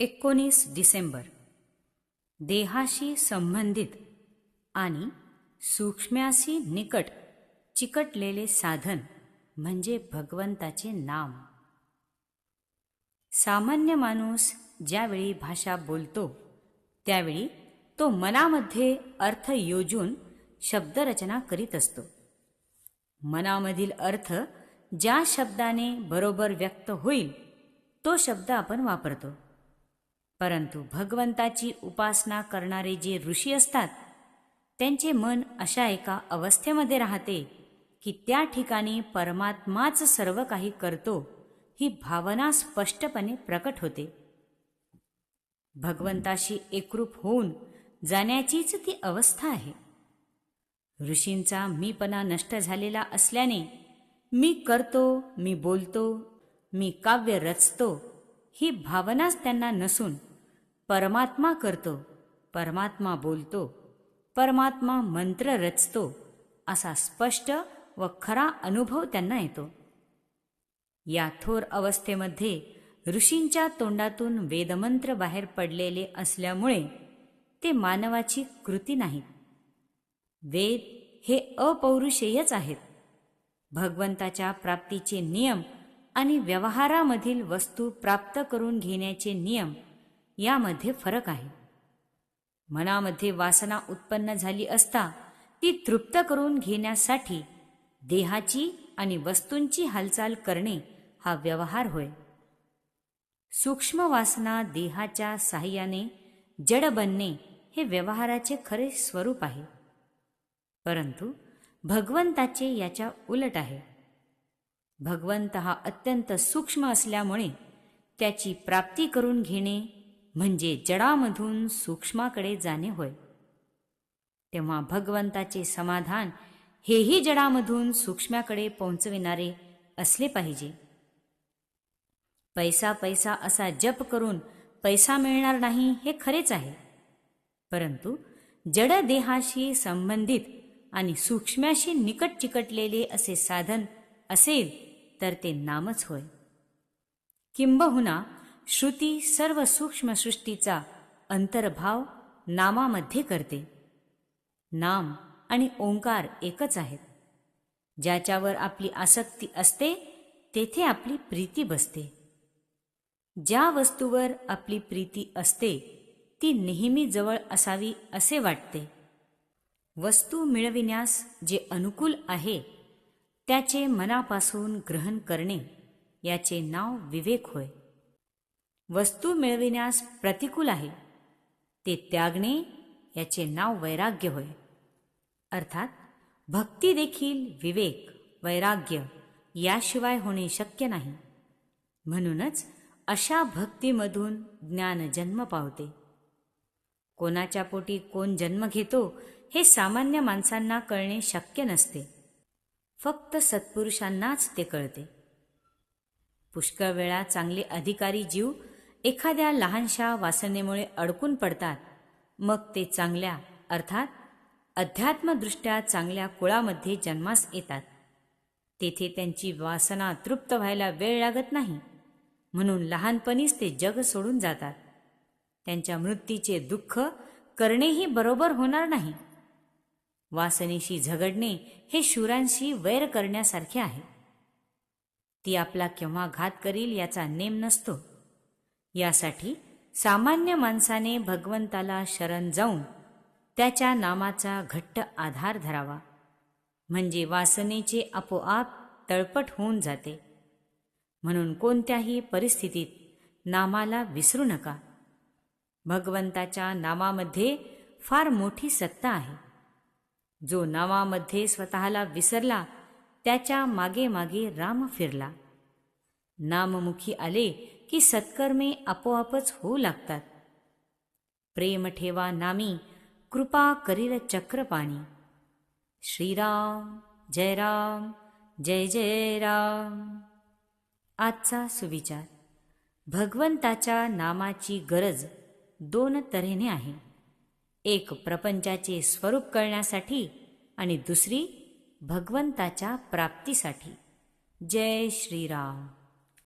एकोणीस डिसेंबर. देहाशी संबंधित आणि सूक्ष्म्याशी निकट चिकटलेले साधन म्हणजे भगवंताचे नाम. सामान्य माणूस ज्यावेळी भाषा बोलतो त्यावेळी तो मनामध्ये अर्थ योजून शब्दरचना करीत असतो. मनामधील अर्थ ज्या शब्दाने बरोबर व्यक्त होईल तो शब्द आपण वापरतो. परंतु भगवंताची उपासना करणारे जे ऋषी असतात त्यांचे मन अशा एका अवस्थेमध्ये राहते की त्या ठिकाणी परमात्माच सर्व काही करतो ही भावना स्पष्टपणे प्रकट होते. भगवंताशी एकरूप होऊन जाण्याचीच ती अवस्था आहे. ऋषींचा मीपणा नष्ट झालेला असल्याने मी करतो मी बोलतो मी काव्य रचतो ही भावनाच त्यांना नसून परमात्मा करतो परमात्मा बोलतो परमात्मा मंत्र रचतो असा स्पष्ट व खरा अनुभव त्यांना येतो. या थोर अवस्थेमध्ये ऋषींच्या तोंडातून वेदमंत्र बाहेर पडलेले असल्यामुळे ते मानवाची कृती नाहीत वेद हे अपौरुषेयच आहेत. भगवंताच्या प्राप्तीचे नियम आणि व्यवहारामधील वस्तू प्राप्त करून घेण्याचे नियम यामध्ये फरक आहे. मनामध्ये वासना उत्पन्न झाली असता ती तृप्त करून घेण्यासाठी देहाची आणि वस्तूंची हालचाल करणे हा व्यवहार होय. सूक्ष्म वासना देहाच्या साह्याने जड बनणे हे व्यवहाराचे खरे स्वरूप आहे. परंतु भगवंताचे याच्या उलट आहे. भगवंत हा अत्यंत सूक्ष्म असल्यामुळे त्याची प्राप्ती करून घेणे म्हणजे जडामधून सूक्ष्माकडे जाणे होय. तेव्हा भगवंताचे समाधान हेही जडामधून सूक्ष्माकडे पोहोचविणारे असले पाहिजे. पैसा पैसा असा जप करून पैसा मिळणार नाही हे खरेच आहे. परंतु जड देहाशी संबंधित आणि सूक्ष्म्याशी निकट चिकटलेले असे साधन असेल तर ते नामच होय. किंबहुना श्रुती सर्व सूक्ष्म सृष्टीचा अंतर्भाव नामामध्ये करते. नाम आणि ओंकार एकच आहेत. ज्याच्यावर आपली आसक्ती असते तेथे आपली प्रीती बसते. ज्या वस्तूवर आपली प्रीती असते ती नेहमी जवळ असावी असे वाटते. वस्तू मिळविण्यास जे अनुकूल आहे त्याचे मनापासून ग्रहण करणे याचे नाव विवेक होय. वस्तू मिळविण्यास प्रतिकूल आहे. ते त्यागणे याचे नाव वैराग्य होय. अर्थात भक्ती देखील विवेक वैराग्य याशिवाय होणे शक्य नाही. म्हणूनच अशा भक्तीमधून ज्ञान जन्म पावते. कोणाच्या पोटी कोण जन्म घेतो हे सामान्य माणसांना कळणे शक्य नसते. फक्त सत्पुरुषांनाच ते कळते. पुष्कळ वेळा चांगले अधिकारी जीव एखाद्या लहानशा वासनेमुळे अडकून पडतात. मग ते चांगल्या अर्थात अध्यात्मदृष्ट्या चांगल्या कुळामध्ये जन्मास येतात. तेथे त्यांची वासना तृप्त व्हायला वेळ लागत नाही. म्हणून लहानपणीच ते जग सोडून जातात. त्यांच्या मृत्यूचे दुःख करणेही बरोबर होणार नाही. वासनेशी झगडणे हे शूरांशी वैर करण्यासारखे आहे. ती आपला केव्हा घात करील याचा नेम नसतो. यासाठी सामान्य माणसाने भगवंताला शरण जाऊन त्याच्या नामाचा घट्ट आधार धरावा. म्हणजे वासनेचे आपोआप तळपट होऊन जाते. म्हणून कोणत्याही परिस्थितीत नामाला विसरू नका. भगवंताच्या नामामध्ये फार मोठी सत्ता आहे. जो नावामध्ये स्वतःला विसरला त्याच्यामागे मागे राम फिरला. नाममुखी आले की सत्कर्मे आपोआपच होऊ लागतात. प्रेम ठेवा नामी कृपा करील चक्रपाणी. श्रीराम जय राम जय जय राम. आजचा सुविचार. भगवंताच्या नामाची गरज दोन तऱ्हेने आहे. एक प्रपंचाचे स्वरूप कळण्यासाठी आणि दुसरी भगवंताच्या प्राप्तीसाठी. जय श्रीराम.